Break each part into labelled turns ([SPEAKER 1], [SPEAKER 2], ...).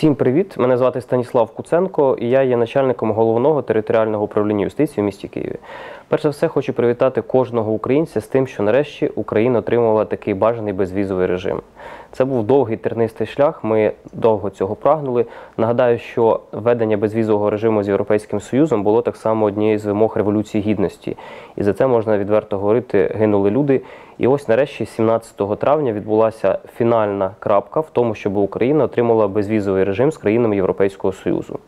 [SPEAKER 1] Всім привіт! Мене звати Станіслав Куценко, і я є начальником головного територіального управління юстиції в місті Києві. Перш за все, хочу привітати кожного українця з тим, що нарешті Україна отримала такий бажаний безвізовий режим. Це був довгий тернистий шлях. Ми довго цього прагнули. Нагадаю, що введення безвізового режиму з Європейським Союзом було так само однією з вимог революції гідності, і за це можна відверто говорити, гинули люди. І ось нарешті, 17 травня, відбулася фінальна крапка в тому, щоб Україна отримала безвізовий режим з країнами Європейського Союзу.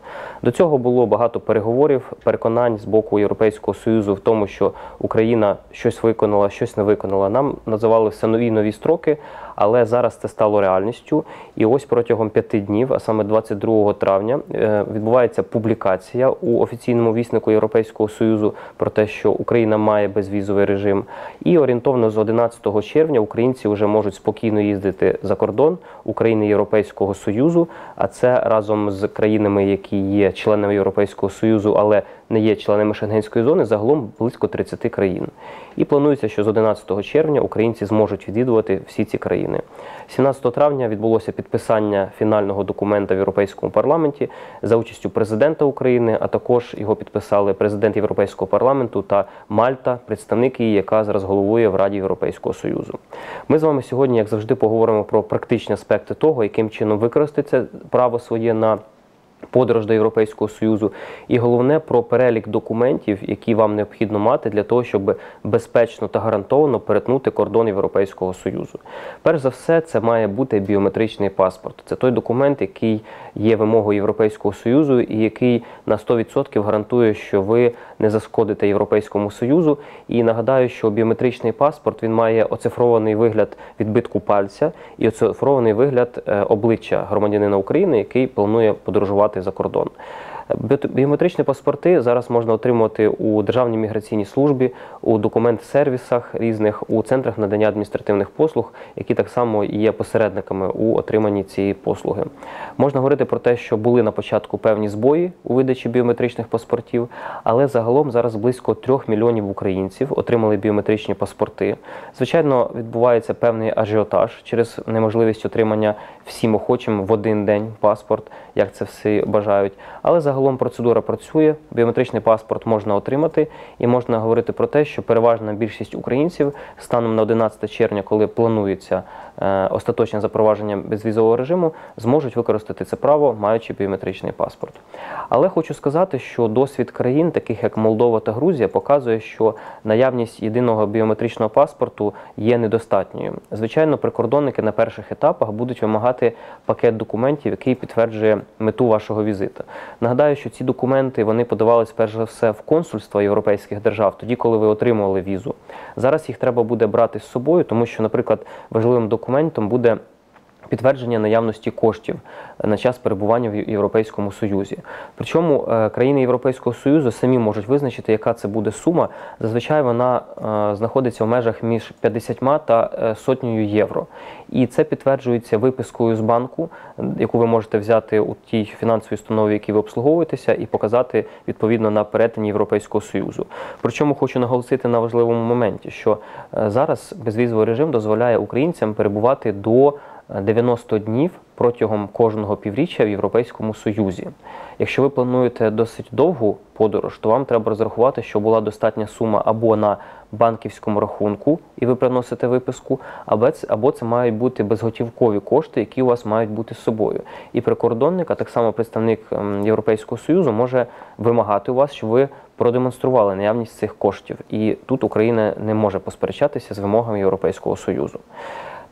[SPEAKER 1] До цього було багато переговорів, переконань з боку Європейського Союзу в тому, що Україна щось виконала, щось не виконала. Нам називали все нові нові строки, але зараз це стало реальністю. І ось протягом п'яти днів, а саме 22 травня, е, відбувається публікація у офіційному віснику Європейського Союзу про те, що Україна має безвізовий режим. І орієнтовно з 11 червня українці вже можуть спокійно їздити за кордон України Європейського Союзу. А це разом з країнами, які є членами Європейського Союзу, але не є членами Шенгенської зони, загалом близько 30 країн. І планується, що з 11 червня українці зможуть відвідувати всі ці країни. 17 травня відбулося підписання фінального документа в Європейському парламенті за участю президента України, а також його підписали президент Європейського парламенту та Мальта, представник її, яка зараз головує в Раді Європейського Союзу. Ми з вами сьогодні, як завжди, поговоримо про практичні аспекти того, яким чином використати це право своє на подорож до Європейського Союзу, і головне про перелік документів, які вам необхідно мати для того, щоб безпечно та гарантовано перетнути кордон Європейського Союзу. Перш за все, це має бути біометричний паспорт. Це той документ, який є вимогою Європейського Союзу, і який на 100% гарантує, що ви не зашкодите Європейському Союзу. І нагадаю, що біометричний паспорт він має оцифрований вигляд відбитку пальця і оцифрований вигляд е, обличчя громадянина України, який планує подорожувати за кордон. Біометричні паспорти зараз можна отримувати у Державній міграційній службі, у документ-сервісах різних, у центрах надання адміністративних послуг, які так само є посередниками у отриманні цієї послуги. Можна говорити про те, що були на початку певні збої у видачі біометричних паспортів, але загалом зараз близько трьох мільйонів українців отримали біометричні паспорти. Звичайно, відбувається певний ажіотаж через неможливість отримання всім охочим в один день паспорт, як це всі бажають. Але загалом процедура працює, біометричний паспорт можна отримати, і можна говорити про те, що переважна більшість українців станом на 11 червня, коли планується остаточне запровадження безвізового режиму, зможуть використати це право, маючи біометричний паспорт. Але хочу сказати, що досвід країн, таких як Молдова та Грузія, показує, що наявність єдиного біометричного паспорту є недостатньою. Звичайно, прикордонники на перших етапах будуть вимагати пакет документів, який підтверджує мету вашого візиту. Нагадаю, що ці документи вони подавались перш за все в консульство європейських держав, тоді, коли ви отримували візу. Зараз їх треба буде брати з собою, тому що, наприклад, важливим документом буде підтвердження наявності коштів на час перебування в Європейському Союзі. Причому е, країни Європейського Союзу самі можуть визначити, яка це буде сума. Зазвичай вона е, знаходиться в межах між 50 та е, сотнею євро. І це підтверджується випискою з банку, яку ви можете взяти у тій фінансовій установі, в якій ви обслуговуєтеся, і показати відповідно на перетині Європейського Союзу. Причому хочу наголосити на важливому моменті, що зараз безвізовий режим дозволяє українцям перебувати до 90 днів протягом кожного півріччя в Європейському Союзі. Якщо ви плануєте досить довгу подорож, то вам треба розрахувати, що була достатня сума або на банківському рахунку, і ви приносите виписку, або це мають бути безготівкові кошти, які у вас мають бути з собою. І прикордонник, а так само представник Європейського Союзу може вимагати у вас, щоб ви продемонстрували наявність цих коштів. І тут Україна не може посперечатися з вимогами Європейського Союзу.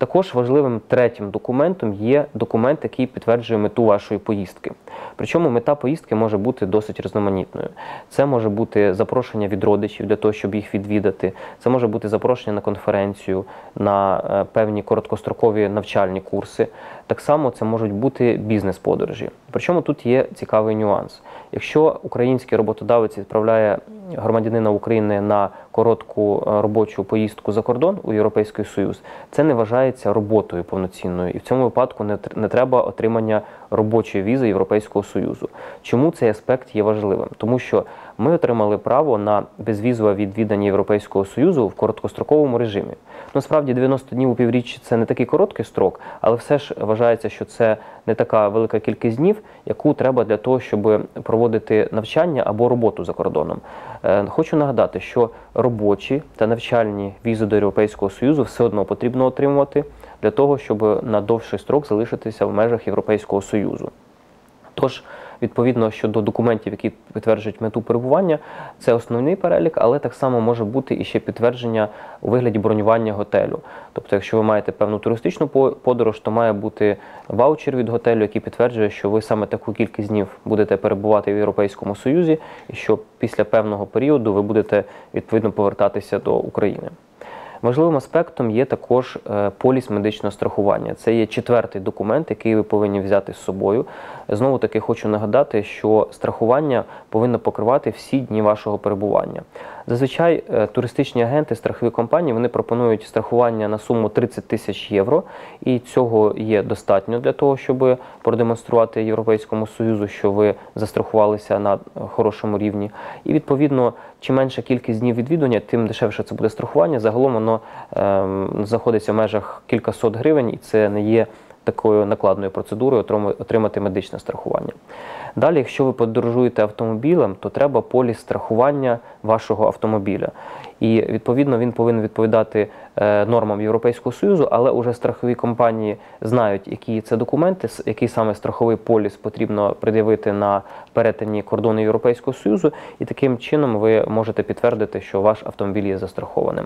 [SPEAKER 1] Також важливим третім документом є документ, який підтверджує мету вашої поїздки. Причому мета поїздки може бути досить різноманітною. Це може бути запрошення від родичів для того, щоб їх відвідати. Це може бути запрошення на конференцію, на е, певні короткострокові навчальні курси. Так само це можуть бути бізнес-подорожі. Причому тут є цікавий нюанс. Якщо український роботодавець відправляє громадянина України на коротку е, робочу поїздку за кордон у Європейський Союз, це не вважається роботою повноцінною, і в цьому випадку не треба отримання робочої візи Європейського Союзу. Чому цей аспект є важливим? Тому що ми отримали право на безвізове відвідання Європейського Союзу в короткостроковому режимі. Насправді 90 днів у півріччя це не такий короткий строк, але все ж вважається, що це не така велика кількість днів, яку треба для того, щоб проводити навчання або роботу за кордоном. Е, Хочу нагадати, що робочі та навчальні візи до Європейського Союзу все одно потрібно отримувати для того, щоб на довший строк залишитися в межах Європейського Союзу. Тож, відповідно щодо документів, які підтверджують мету перебування, це основний перелік, але так само може бути і ще підтвердження у вигляді бронювання готелю. Тобто, якщо ви маєте певну туристичну по- подорож, то має бути ваучер від готелю, який підтверджує, що ви саме таку кількість днів будете перебувати в Європейському Союзі, і що після певного періоду ви будете відповідно повертатися до України. Важливим аспектом є також е, поліс медичного страхування. Це є четвертий документ, який ви повинні взяти з собою. Знову таки хочу нагадати, що страхування повинно покривати всі дні вашого перебування. Зазвичай е, туристичні агенти, страхові компанії вони пропонують страхування на суму 30 тисяч євро, і цього є достатньо для того, щоб продемонструвати Європейському Союзу, що ви застрахувалися на е, хорошому рівні. І відповідно, чим менша кількість днів відвідування, тим дешевше це буде страхування. Загалом воно ем, знаходиться в межах кількасот гривень, і це не є такою накладною процедурою отримати медичне страхування. Далі, якщо ви подорожуєте автомобілем, то треба поліс страхування вашого автомобіля. І відповідно він повинен відповідати е, нормам Європейського Союзу, але уже страхові компанії знають, які це документи, який саме страховий поліс потрібно пред'явити на перетині кордону Європейського Союзу, і таким чином ви можете підтвердити, що ваш автомобіль є застрахованим.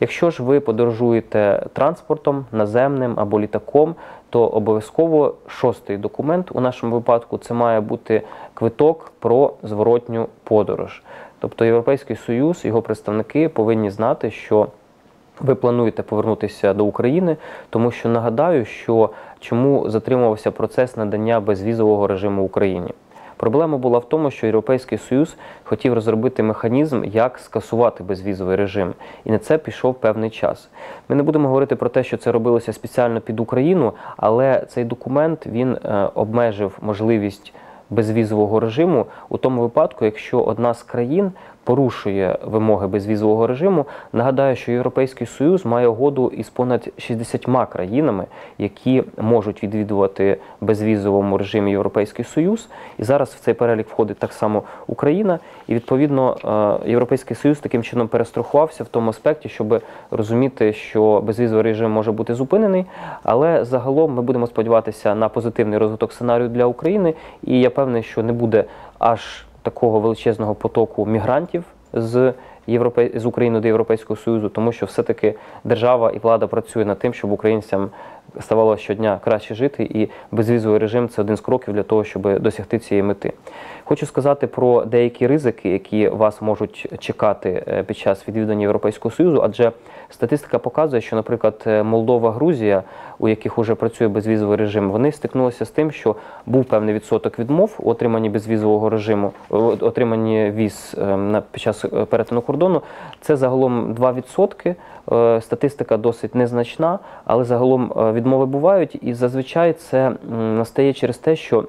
[SPEAKER 1] Якщо ж ви подорожуєте транспортом, наземним або літаком, то обов'язково шостий документ у нашому випадку це має бути квиток про зворотню подорож. Тобто Європейський Союз, його представники повинні знати, що ви плануєте повернутися до України, тому що нагадаю, що чому затримувався процес надання безвізового режиму Україні. Проблема була в тому, що Європейський Союз хотів розробити механізм, як скасувати безвізовий режим, і на це пішов певний час. Ми не будемо говорити про те, що це робилося спеціально під Україну, але цей документ він е, обмежив можливість безвізового режиму. У тому випадку, якщо одна з країн порушує вимоги безвізового режиму. Нагадаю, що Європейський Союз має угоду із понад 60 країнами, які можуть відвідувати безвізовому режимі Європейський Союз. І зараз в цей перелік входить так само Україна. І відповідно е, Європейський Союз таким чином перестрахувався в тому аспекті, щоб розуміти, що безвізовий режим може бути зупинений. Але загалом ми будемо сподіватися на позитивний розвиток сценарію для України. І я певний, що не буде аж такого величезного потоку мігрантів з Європе... з України до Європейського Союзу, тому що все-таки держава і влада працює над тим, щоб українцям ставало щодня краще жити, і безвізовий режим це один з кроків для того, щоб досягти цієї мети. Хочу сказати про деякі ризики, які вас можуть чекати е, під час відвідання Європейського Союзу, адже статистика показує, що, наприклад, е, Молдова, Грузія, у яких вже працює безвізовий режим, вони стикнулися з тим, що був певний відсоток відмов у отриманні безвізового режиму, е, отриманні віз е, на під час перетину кордону. Це загалом 2%. Е, Статистика досить незначна, але загалом е, відмови бувають, і зазвичай це настає через те, що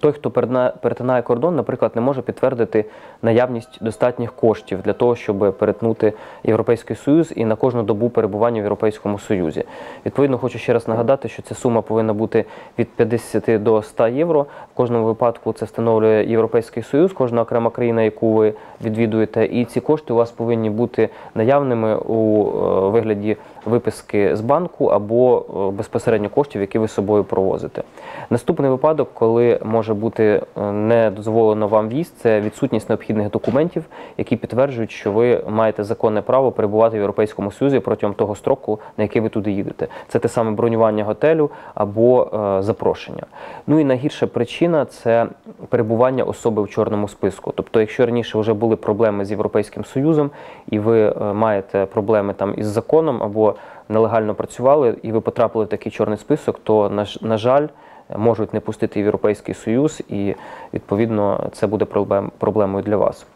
[SPEAKER 1] той, хто перетина- перетинає кордон, наприклад, не може підтвердити наявність достатніх коштів для того, щоб перетнути Європейський Союз і на кожну добу перебування в Європейському Союзі. Відповідно, хочу ще раз нагадати, що ця сума повинна бути від 50 до 100 євро. В кожному випадку це встановлює Європейський Союз, кожна окрема країна, яку ви відвідуєте, і ці кошти у вас повинні бути наявними у е, вигляді виписки з банку або е, безпосередньо коштів, які ви з собою провозите. Наступний випадок, коли може бути е, не дозволено вам в'їзд, це відсутність необхідних документів, які підтверджують, що ви маєте законне право перебувати в Європейському Союзі протягом того строку, на який ви туди їдете. Це те саме бронювання готелю або е, запрошення. Ну і найгірша причина це перебування особи в чорному списку. Тобто, якщо раніше вже були проблеми з Європейським Союзом, і ви маєте проблеми там із законом або нелегально працювали, і ви потрапили в такий чорний список, то на, жаль. Можуть не пустити в Європейський Союз, і відповідно це буде проблем, проблемою для вас.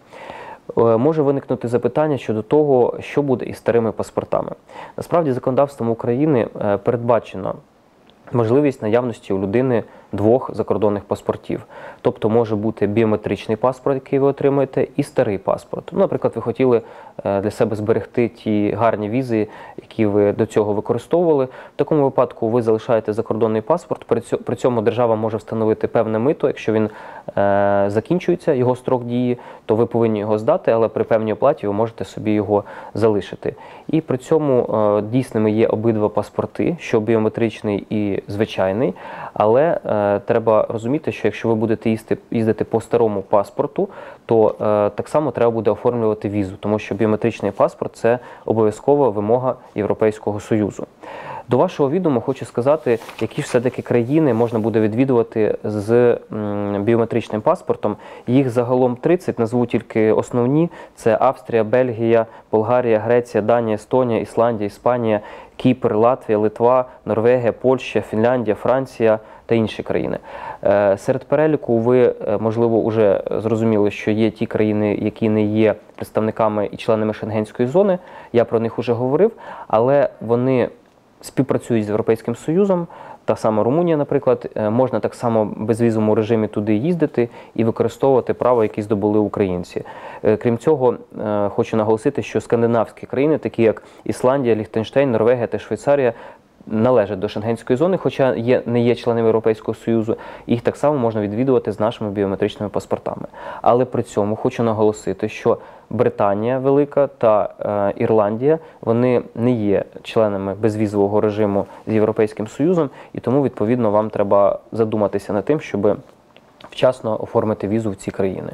[SPEAKER 1] Е, Може виникнути запитання щодо того, що буде із старими паспортами. Насправді, законодавством України е, передбачено можливість наявності у людини двох закордонних паспортів. Тобто може бути біометричний паспорт, який ви отримуєте, і старий паспорт. Ну, наприклад, ви хотіли е, для себе зберегти ті гарні візи, які ви до цього використовували. В такому випадку ви залишаєте закордонний паспорт. При цьому держава може встановити певне мито. Якщо він е, закінчується, його строк дії, то ви повинні його здати, але при певній оплаті ви можете собі його залишити. І при цьому е, дійсними є обидва паспорти, що біометричний і звичайний. Але треба розуміти, що якщо ви будете їсти, їздити по старому паспорту, то е, так само треба буде оформлювати візу, тому що біометричний паспорт це обов'язкова вимога Європейського Союзу. До вашого відома хочу сказати, які ж все-таки країни можна буде відвідувати з біометричним паспортом. Їх загалом 30, назву тільки основні: це Австрія, Бельгія, Болгарія, Греція, Данія, Естонія, Ісландія, Іспанія, Кіпр, Латвія, Литва, Норвегія, Польща, Фінляндія, Франція та інші країни. Е, Серед переліку ви, е, можливо, вже зрозуміли, що є ті країни, які не є представниками і членами Шенгенської зони. Я про них уже говорив, але вони співпрацюють з Європейським Союзом. Та сама Румунія, наприклад, е, можна так само безвізовому режимі туди їздити і використовувати право, які здобули українці. Е, Крім цього, е, хочу наголосити, що скандинавські країни, такі як Ісландія, Ліхтенштейн, Норвегія та Швейцарія, належать до Шенгенської зони, хоча є, не є членами Європейського Союзу, їх так само можна відвідувати з нашими біометричними паспортами. Але при цьому хочу наголосити, що Британія Велика та е, Ірландія вони не є членами безвізового режиму з Європейським Союзом, і тому відповідно вам треба задуматися над тим, щоб вчасно оформити візу в ці країни.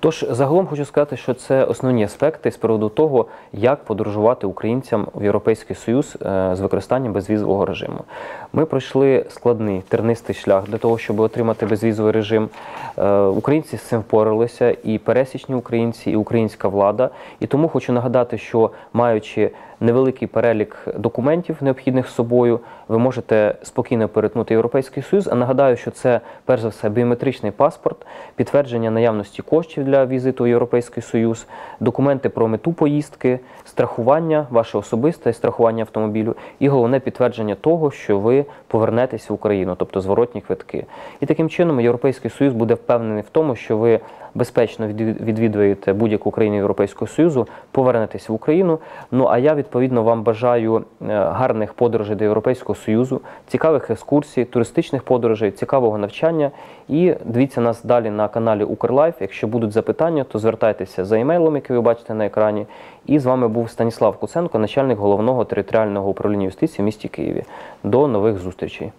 [SPEAKER 1] Тож загалом хочу сказати, що це основні аспекти з приводу того, як подорожувати українцям в Європейський Союз е, з використанням безвізового режиму. Ми пройшли складний тернистий шлях для того, щоб отримати безвізовий режим. Е, Українці з цим впоралися, і пересічні українці, і українська влада. І тому хочу нагадати, що маючи невеликий перелік документів, необхідних з собою, ви можете спокійно перетнути Європейський Союз. А нагадаю, що це перш за все біометричний паспорт, підтвердження наявності коштів для візиту в Європейський Союз, документи про мету поїздки, страхування, ваше особисте страхування автомобілю, і головне підтвердження того, що ви повернетесь в Україну, тобто зворотні квитки. І таким чином Європейський Союз буде впевнений в тому, що ви безпечно відвідуєте будь-яку країну Європейського Союзу, повернетесь в Україну. Ну а я відповідно вам бажаю е, гарних подорожей до Європейського Союзу, цікавих екскурсій, туристичних подорожей, цікавого навчання. І дивіться нас далі на каналі Укрлайф. Якщо будуть запитання, то звертайтеся за емейлом, який ви бачите на екрані. І з вами був Станіслав Куценко, начальник головного територіального управління юстиції в місті Києві. До нових зустрічей.